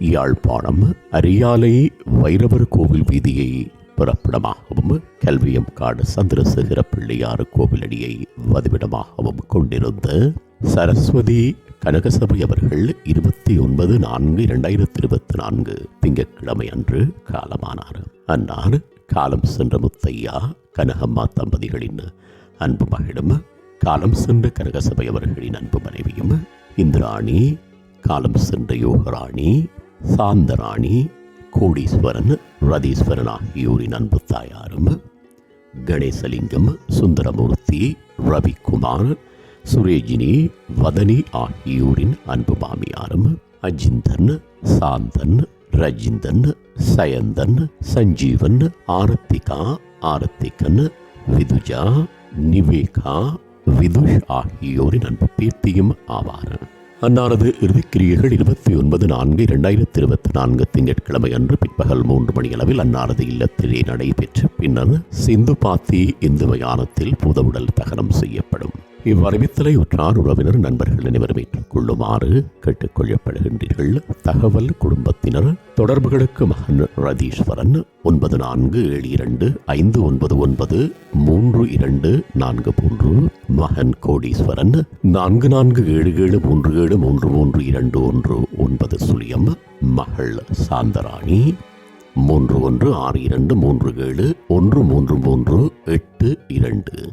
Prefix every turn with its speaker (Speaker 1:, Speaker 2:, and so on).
Speaker 1: யாழ்ப்பாணம் அரியாலை வைரவர் கோவில் வீதியை பிறப்பிடமாகவும் கல்வியம் காடு சந்திரசேகர பிள்ளையார் கோவிலடியை வதிவிடமாகவும் கொண்டிருந்த சரஸ்வதி கனகசபை அவர்கள் இருபத்தி ஒன்பது நான்கு இரண்டாயிரத்தி இருபத்தி நான்கு திங்கட்கிழமை அன்று காலமானார். அன்னார் காலம் சென்ற முத்தையா கனகம்மா தம்பதிகளின் அன்பு மகளும் காலம் சென்ற கனகசபை அவர்களின் அன்பு மனைவியும் இந்திராணி காலம் சென்ற யோகராணி சாந்தராணி கோடீஸ்வரன் ரதீஸ்வரன் ஆகியோரின் அன்பு தாயாரும் கணேசலிங்கம் சுந்தரமூர்த்தி ரவிக்குமார் சுரேஜினி வதனி ஆகியோரின் அன்பு மாமியாரும் அஜிந்தன் சாந்தன் ரஜிந்தன் சயந்தன் சஞ்சீவன் ஆரத்திகா ஆரத்திகன் விதுஜா நிவேகா விதுஷ் ஆகியோரின் அன்பு பேத்தியும் ஆவாரன் அன்னாரது இறுதிக்கிரியைகள் இருபத்தி ஒன்பது நான்கு இரண்டாயிரத்தி இருபத்தி நான்கு திங்கட்கிழமை அன்று பிற்பகல் மூன்று மணியளவில் அன்னாரது இல்லத்திலே நடைபெற்று பின்னர் சிந்து பாத்தி இந்து மயானத்தில் புதவுடல் தகனம் செய்யப்படும். இவ்வறிவித்தலை உற்றார் உறவினர் நண்பர்கள் அனைவரும் ஏற்றுக்கொள்ளுமாறு கேட்டுக்கொள்ளப்படுகின்றீர்கள். தகவல் குடும்பத்தினர் தொடர்புகளுக்கு மகன் ரதீஸ்வரன் ஒன்பது நான்கு ஏழு இரண்டு ஐந்து ஒன்பது ஒன்பது மூன்று இரண்டு நான்கு மூன்று. மகன் கோடீஸ்வரன் நான்கு நான்கு ஏழு ஏழு மூன்று ஏழு மூன்று மூன்று இரண்டு ஒன்று ஒன்பது சுழியம். மகள் சாந்தராணி மூன்று ஒன்று ஆறு இரண்டு மூன்று ஏழு ஒன்று மூன்று மூன்று எட்டு இரண்டு.